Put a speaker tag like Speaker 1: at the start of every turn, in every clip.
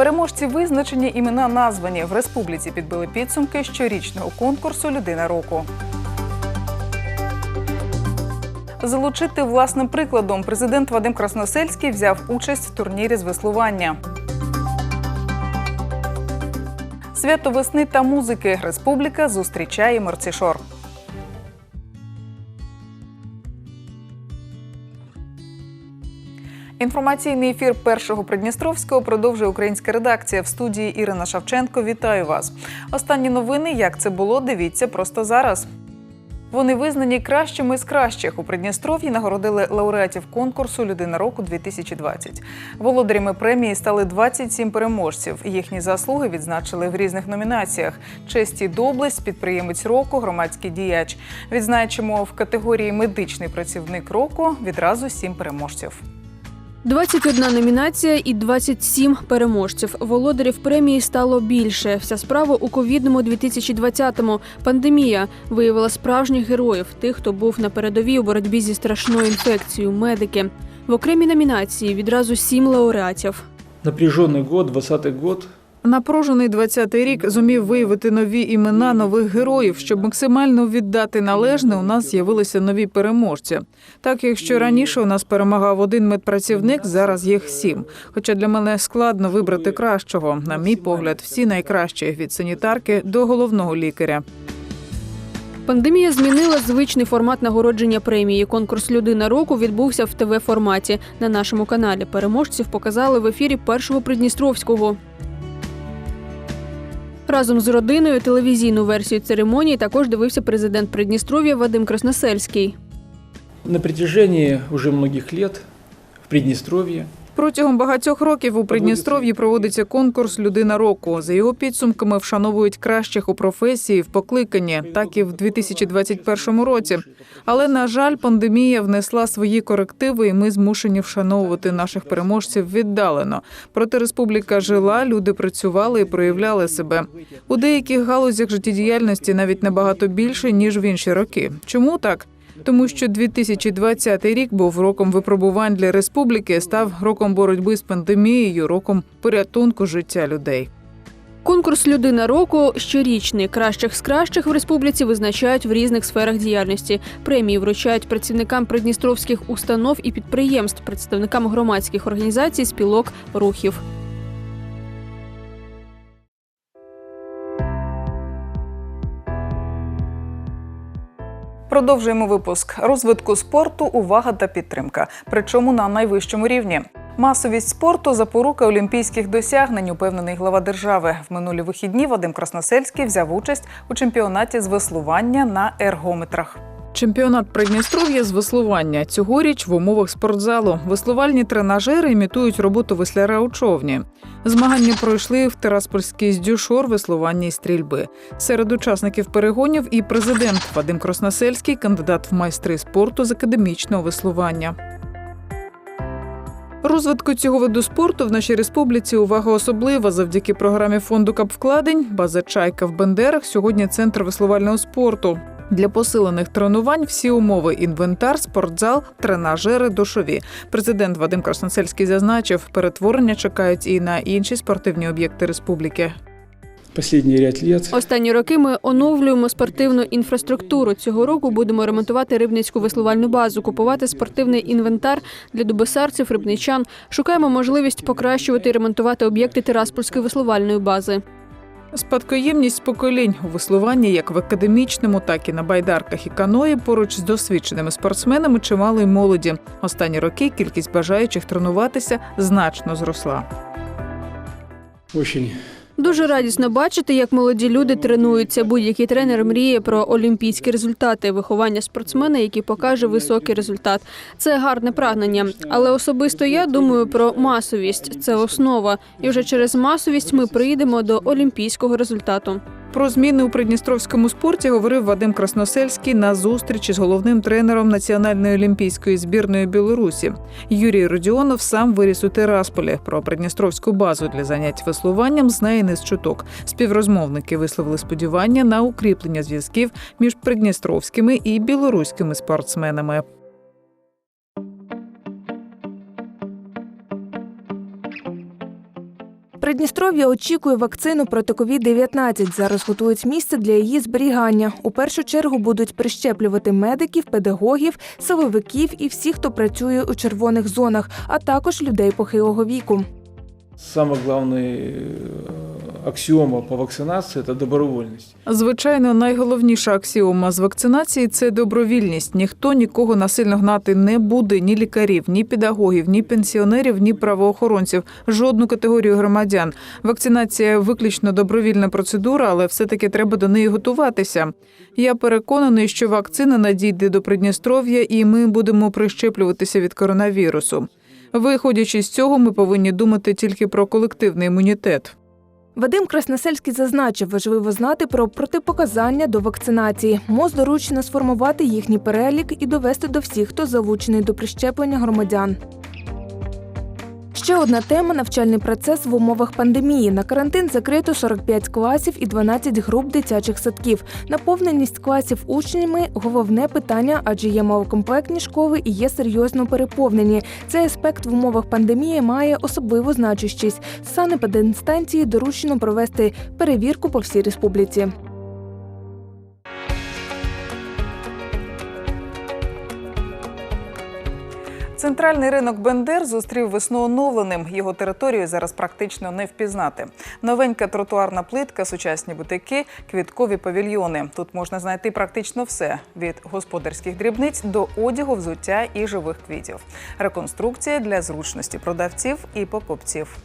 Speaker 1: Переможці визначені імена названі в республіці. Підбили підсумки щорічного конкурсу Людина року. Залучити власним прикладом президент Вадим Красносельський взяв участь в турнірі з веслування. Свято весни та музики. Республіка зустрічає Мерцішор. Інформаційний ефір першого Придністровського продовжує українська редакція в студії Ірина Шавченко. Вітаю вас. Останні новини, як це було, дивіться просто зараз. Вони визнані кращими з кращих у Придністров'ї нагородили лауреатів конкурсу Людина року 2020 Володарями премії стали 27 переможців. Їхні заслуги відзначили в різних номінаціях: честь і доблесть, підприємець року, громадський діяч. Відзначимо в категорії медичний працівник року відразу сім переможців.
Speaker 2: 21 номінація і 27 переможців. Володарів премії стало більше. Вся справа у ковідному 2020-му. Пандемія виявила справжніх героїв, тих, хто був на передовій у боротьбі зі страшною інфекцією. Медики в окремій номінації відразу сім лауреатів.
Speaker 3: Напряжений год, 20 год.
Speaker 1: Напружений 20-й рік зумів виявити нові імена нових героїв. Щоб максимально віддати належне, у нас з'явилися нові переможці. Так, якщо раніше у нас перемагав один медпрацівник, зараз їх сім. Хоча для мене складно вибрати кращого. На мій погляд, всі найкращі від санітарки до головного лікаря.
Speaker 2: Пандемія змінила звичний формат нагородження премії. Конкурс Людина року відбувся в ТВ форматі. На нашому каналі переможців показали в ефірі першого Придністровського. Разом з родиною телевізійну версію церемонії також дивився президент Придністров'я Вадим Красносельський.
Speaker 3: На протяжении уже многих лет в Приднестровье
Speaker 1: Протягом багатьох років у Придністров'ї проводиться конкурс Людина року. За його підсумками вшановують кращих у професії в покликанні, так і в 2021 році. Але на жаль, пандемія внесла свої корективи, і ми змушені вшановувати наших переможців віддалено. Проте республіка жила, люди працювали і проявляли себе у деяких галузях життєдіяльності навіть набагато більше ніж в інші роки. Чому так? Тому що 2020 рік був роком випробувань для республіки, став роком боротьби з пандемією, роком порятунку життя людей.
Speaker 2: Конкурс Людина року щорічний. Кращих з кращих в республіці визначають в різних сферах діяльності. Премії вручають працівникам придністровських установ і підприємств, представникам громадських організацій, спілок, рухів.
Speaker 1: Продовжуємо випуск розвитку спорту, увага та підтримка. Причому на найвищому рівні. Масовість спорту запорука олімпійських досягнень, упевнений глава держави. В минулі вихідні Вадим Красносельський взяв участь у чемпіонаті з веслування на ергометрах. Чемпіонат Придністров'я з веслування цьогоріч в умовах спортзалу. Веслувальні тренажери імітують роботу весляра у човні. Змагання пройшли в Тераспольській здюшор веслування і стрільби. Серед учасників перегонів і президент Вадим Красносельський, кандидат в майстри спорту з академічного веслування. Розвитку цього виду спорту в нашій республіці увага особлива завдяки програмі фонду капвкладень. База Чайка в Бендерах сьогодні центр веслувального спорту. Для посилених тренувань всі умови: інвентар, спортзал, тренажери, душові. Президент Вадим Красносельський зазначив, перетворення чекають і на інші спортивні об'єкти республіки.
Speaker 3: последний ряд лет
Speaker 2: Останні роки ми оновлюємо спортивну інфраструктуру. Цього року будемо ремонтувати рибницьку веслувальну базу, купувати спортивний інвентар для дубесарців, рибничан. Шукаємо можливість покращувати і ремонтувати об'єкти Тираспольської веслувальної бази.
Speaker 1: Спадкоємність поколінь у веслуванні як в академічному, так і на байдарках і каної поруч з досвідченими спортсменами чимало й молоді. Останні роки кількість бажаючих тренуватися значно зросла.
Speaker 3: очень
Speaker 2: Дуже радісно бачити, як молоді люди тренуються. Будь-який тренер мріє про олімпійські результати, виховання спортсмена, який покаже високий результат. Це гарне прагнення. Але особисто я думаю про масовість. Це основа. І вже через масовість ми прийдемо до олімпійського результату.
Speaker 1: Про зміни у придністровському спорті говорив Вадим Красносельський на зустрічі з головним тренером національної олімпійської збірної Білорусі. Юрій Родіонов сам виріс у Терасполі. Про придністровську базу для занять веслуванням знає не з чуток. Співрозмовники висловили сподівання на укріплення зв'язків між придністровськими і білоруськими спортсменами.
Speaker 4: Придністров'я очікує вакцину проти COVID-19. Зараз готують місце для її зберігання. У першу чергу будуть прищеплювати медиків, педагогів, силовиків і всіх, хто працює у червоних зонах, а також людей похилого віку.
Speaker 3: Саме главный аксиома по вакцинации – это добровольность.
Speaker 1: Звичайно, найголовніша аксіома з вакцинації це добровільність. Ніхто нікого насильно гнати не буде ні лікарів, ні педагогів, ні пенсіонерів, ні правоохоронців, жодну категорію громадян. Вакцинація виключно добровільна процедура, але все-таки треба до неї готуватися. Я переконаний, що вакцина надійде до Придністров'я, і ми будемо прищеплюватися від коронавірусу. Виходячи з цього, ми повинні думати тільки про колективний імунітет.
Speaker 4: Вадим Красносельський зазначив, важливо знати про протипоказання до вакцинації. МОЗ доручено сформувати їхній перелік і довести до всіх, хто залучений до прищеплення громадян. Ще одна тема навчальний процес в умовах пандемії. На карантин закрито 45 класів і 12 груп дитячих садків. Наповненість класів учнями головне питання, адже є малокомплектні школи і є серйозно переповнені. Цей аспект в умовах пандемії має особливу значущість. Санепединстанції доручено провести перевірку по всій республіці.
Speaker 1: Центральний ринок Бендер зустрів весну оновленим. Його територію зараз практично не впізнати. Новенька тротуарна плитка, сучасні бутики, квіткові павільйони. Тут можна знайти практично все від господарських дрібниць до одягу, взуття і живих квітів. Реконструкція для зручності продавців і покупців.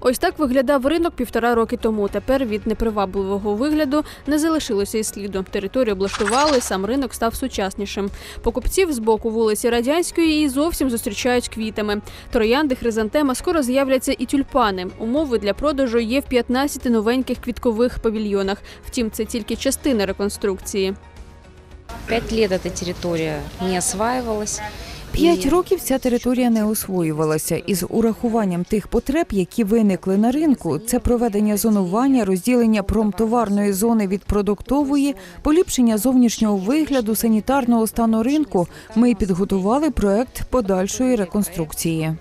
Speaker 2: Ось так виглядав ринок півтора роки тому. Тепер від непривабливого вигляду не залишилося і сліду. Територію облаштували, сам ринок став сучаснішим. Покупців з боку вулиці Радянської і зовсім зустрічають квітами. Троянди, хризантема, скоро з'являться і тюльпани. Умови для продажу є в 15 новеньких квіткових павільйонах. Втім, це тільки частина реконструкції.
Speaker 5: Пять лет эта территория не осваивалась.
Speaker 6: П'ять років ця територія не освоювалася із урахуванням тих потреб, які виникли на ринку. Це проведення зонування, розділення промтоварної зони від продуктової, поліпшення зовнішнього вигляду, санітарного стану ринку. Ми підготували проект подальшої реконструкції.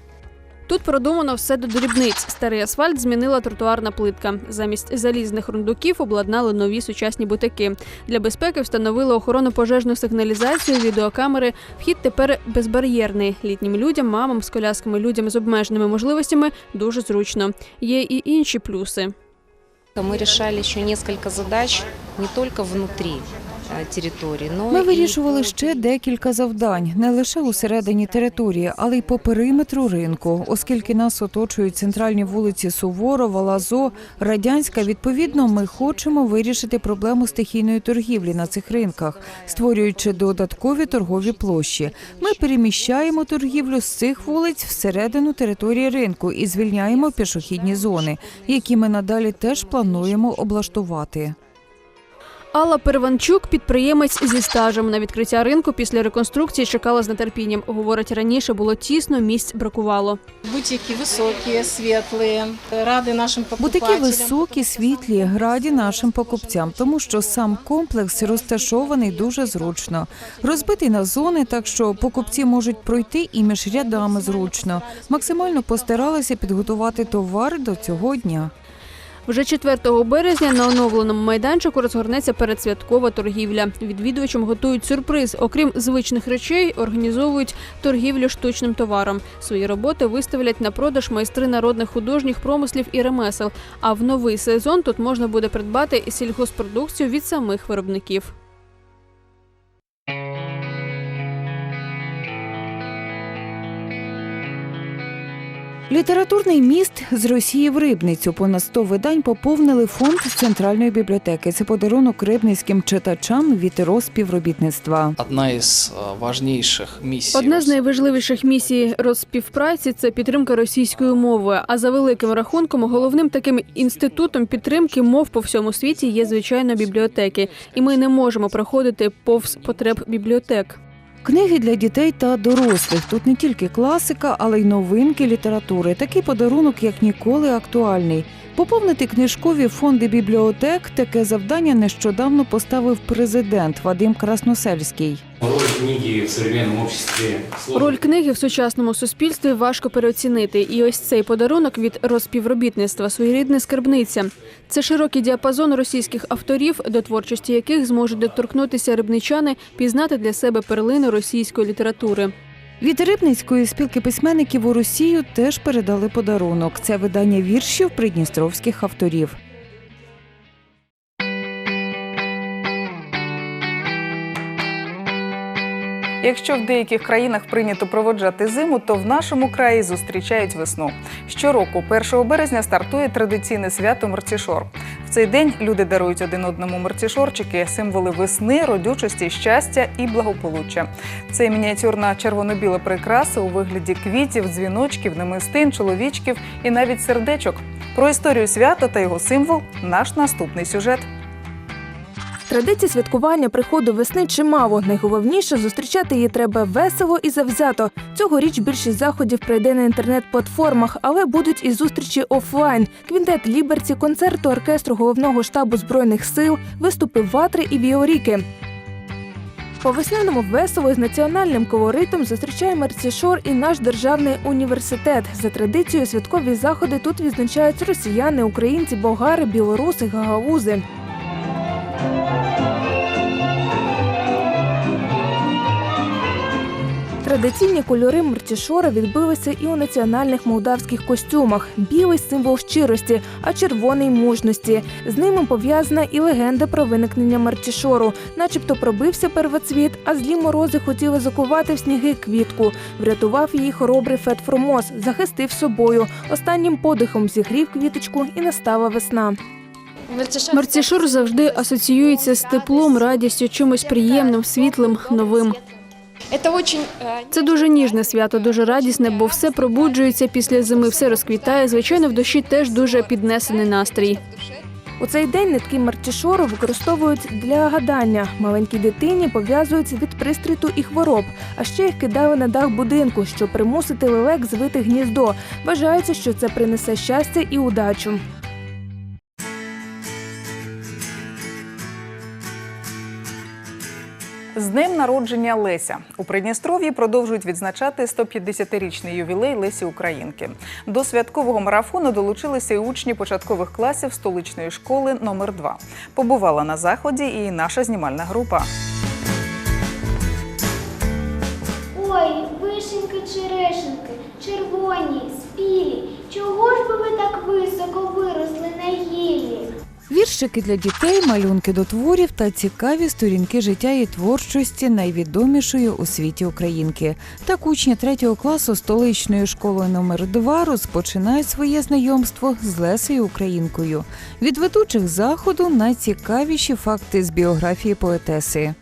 Speaker 2: Тут продумано все до дрібниць. Старий асфальт змінила тротуарна плитка. Замість залізних рундуків обладнали нові сучасні бутики. Для безпеки встановили охорону пожежну сигналізацію, відеокамери. Вхід тепер безбар'єрний. Літнім людям, мамам з колясками, людям з обмеженими можливостями дуже зручно. Є і інші плюси.
Speaker 5: Мы решали еще несколько задач не только внутри э, территории,
Speaker 6: Ми вирішували ще декілька завдань не лише у середині території, але й по периметру ринку, оскільки нас оточують центральні вулиці Суворова, Лазо, Радянська. Відповідно, ми хочемо вирішити проблему стихійної торгівлі на цих ринках, створюючи додаткові торгові площі. Ми переміщаємо торгівлю з цих вулиць всередину території ринку і звільняємо пішохідні зони, які ми надалі теж плануємо облаштувати.
Speaker 2: Алла Перванчук, підприємець зі стажем на відкриття ринку після реконструкції чекала з нетерпінням. Говорить, раніше було тісно, місць бракувало.
Speaker 7: Бутики высокие, светлые, рады нашим
Speaker 6: Бутики
Speaker 7: покупателям.
Speaker 6: високі, світлі, раді нашим покупцям, тому що сам комплекс розташований дуже зручно. Розбитий на зони, так що покупці можуть пройти і між рядами зручно. Максимально постаралися підготувати товар до цього дня.
Speaker 2: Вже 4 березня на оновленому майданчику розгорнеться передсвяткова торгівля. Відвідувачам готують сюрприз. Окрім звичних речей, організовують торгівлю штучним товаром. Свої роботи виставлять на продаж майстри народних художніх промислів і ремесел. А в новий сезон тут можна буде придбати сільгоспродукцію від самих виробників.
Speaker 6: Літературний міст з Росії в Рибницю. Понад 100 видань поповнили фонд центральної бібліотеки. Це подарунок рибницьким читачам від розпівробітництва.
Speaker 8: одна із е, важніших місій.
Speaker 2: Одна з найважливіших місій розпівпраці це підтримка російської мови. А за великим рахунком, головним таким інститутом підтримки мов по всьому світі є звичайно бібліотеки, і ми не можемо проходити повз потреб бібліотек.
Speaker 6: Книги для дітей та дорослих. Тут не тільки класика, але й новинки літератури. Такий подарунок, як ніколи, актуальний. Поповнити книжкові фонди бібліотек таке завдання нещодавно поставив президент Вадим Красносельський.
Speaker 9: Роль книги в современном обществе.
Speaker 2: Роль книги в сучасному суспільстві важко переоцінити. І ось цей подарунок від розпівробітництва своєрідна скарбниця. Це широкий діапазон російських авторів, до творчості яких зможуть доторкнутися рибничани, пізнати для себе перлини російської літератури.
Speaker 6: Від Рибницької спілки письменників у Росію теж передали подарунок. Це видання віршів придністровських авторів.
Speaker 1: Якщо в деяких країнах прийнято проводжати зиму, то в нашому краї зустрічають весну. Щороку, 1 березня, стартує традиційне свято Мертішор. В цей день люди дарують один одному мертішорчики, символи весни, родючості, щастя і благополуччя. Це мініатюрна червоно-біла прикраса у вигляді квітів, дзвіночків, намистин, чоловічків і навіть сердечок. Про історію свята та його символ наш наступний сюжет.
Speaker 4: Традицій святкування приходу весни чимало. Найголовніше зустрічати її треба весело і завзято. Цьогоріч більшість заходів пройде на інтернет-платформах, але будуть і зустрічі офлайн. Квінтет Ліберці, концерту оркестру головного штабу збройних сил, виступи ватри і віоріки. По весняному весело з національним колоритом зустрічає Мерцішор і наш державний університет. За традицією святкові заходи тут відзначають росіяни, українці, болгари, білоруси, гагаузи. Традиційні кольори Мертішора відбилися і у національних молдавських костюмах. Білий символ щирості, а червоний мужності. З ними пов'язана і легенда про виникнення Мертішору. Начебто пробився первоцвіт, а злі морози хотіли закувати в сніги квітку. Врятував її хоробрий Фет Фромос, захистив собою. Останнім подихом зігрів квіточку і настала весна.
Speaker 2: Мерцішор завжди асоціюється з теплом, радістю, чимось приємним, світлим, новим.
Speaker 10: Это очень
Speaker 2: Це дуже ніжне свято, дуже радісне, бо все пробуджується після зими, все розквітає. Звичайно, в душі теж дуже піднесений настрій.
Speaker 4: У цей день нитки Мертішору використовують для гадання. Маленькій дитині пов'язують від пристріту і хвороб, а ще їх кидали на дах будинку, щоб примусити лелек звити гніздо. Вважається, що це принесе щастя і удачу.
Speaker 1: З днем народження Леся у Придністров'ї продовжують відзначати 150-річний ювілей Лесі Українки. До святкового марафону долучилися й учні початкових класів столичної школи номер 2 Побувала на заході і наша знімальна група.
Speaker 11: Ой, вишеньки, черешеньки, червоні, спілі. Чого ж би ви так високо гіллі?
Speaker 6: Віршики для дітей, малюнки до творів та цікаві сторінки життя і творчості найвідомішої у світі українки. Так учні третього класу столичної школи номер 2 розпочинають своє знайомство з Лесею Українкою. Від ведучих заходу найцікавіші факти з біографії поетеси.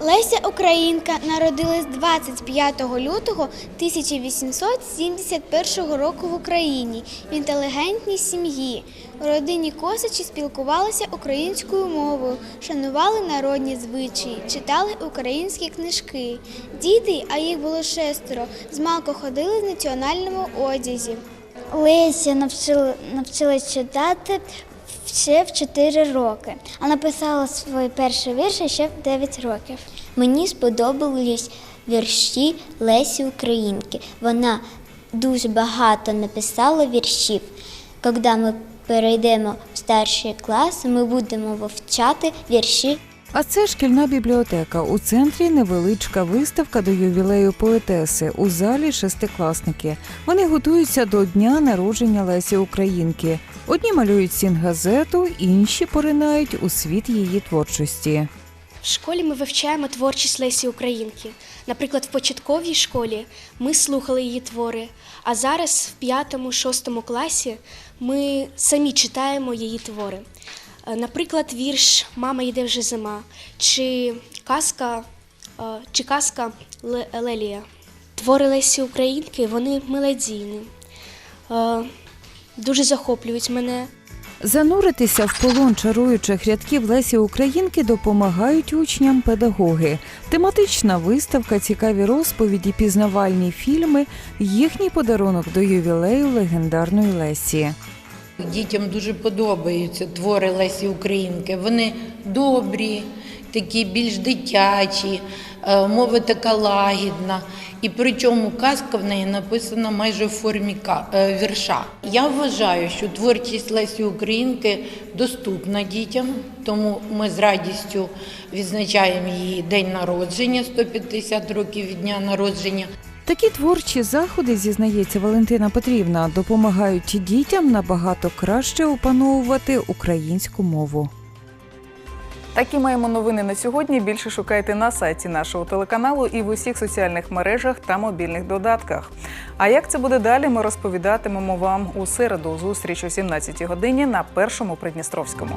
Speaker 11: Леся Українка народилась 25 лютого 1871 року в Україні в інтелігентній сім'ї. У родині Косачі спілкувалися українською мовою, шанували народні звичаї, читали українські книжки. Діти, а їх було шестеро, змалку ходили в національному одязі. Леся навчила, навчилась читати ще в 4 роки, а написала свої перші вірші ще в 9 років.
Speaker 12: Мені сподобались вірші Лесі Українки. Вона дуже багато написала віршів. Коли ми перейдемо в старші класи, ми будемо вивчати вірші
Speaker 6: А це шкільна бібліотека. У центрі невеличка виставка до ювілею поетеси. У залі шестикласники. Вони готуються до дня народження Лесі Українки. Одні малюють сінгазету, інші поринають у світ її творчості.
Speaker 10: В школі ми вивчаємо творчість Лесі Українки. Наприклад, в початковій школі ми слухали її твори, а зараз в п'ятому, шостому класі ми самі читаємо її твори. Е, Наприклад, вірш Мама йде вже зима чи казка, е, чи казка Ле- Лелія. Твори Лесі Українки вони мелодійні, е, дуже захоплюють мене.
Speaker 6: Зануритися в полон чаруючих рядків Лесі Українки допомагають учням педагоги. Тематична виставка, цікаві розповіді, пізнавальні фільми їхній подарунок до ювілею легендарної Лесі.
Speaker 13: Дітям дуже подобаються твори Лесі Українки. Вони добрі, такі більш дитячі, Е, Мова така лагідна, і причому казка в неї написана майже в формі е, вірша. Я вважаю, що творчість Лесі Українки доступна дітям, тому ми з радістю відзначаємо її день народження, 150 років від дня народження.
Speaker 6: Такі творчі заходи, зізнається Валентина Петрівна, допомагають дітям набагато краще опановувати українську мову.
Speaker 1: Такі маємо новини на сьогодні. Більше шукайте на сайті нашого телеканалу і в усіх соціальних мережах та мобільних додатках. А як це буде далі, ми розповідатимемо вам у середу. Зустріч о 17 годині на першому Придністровському.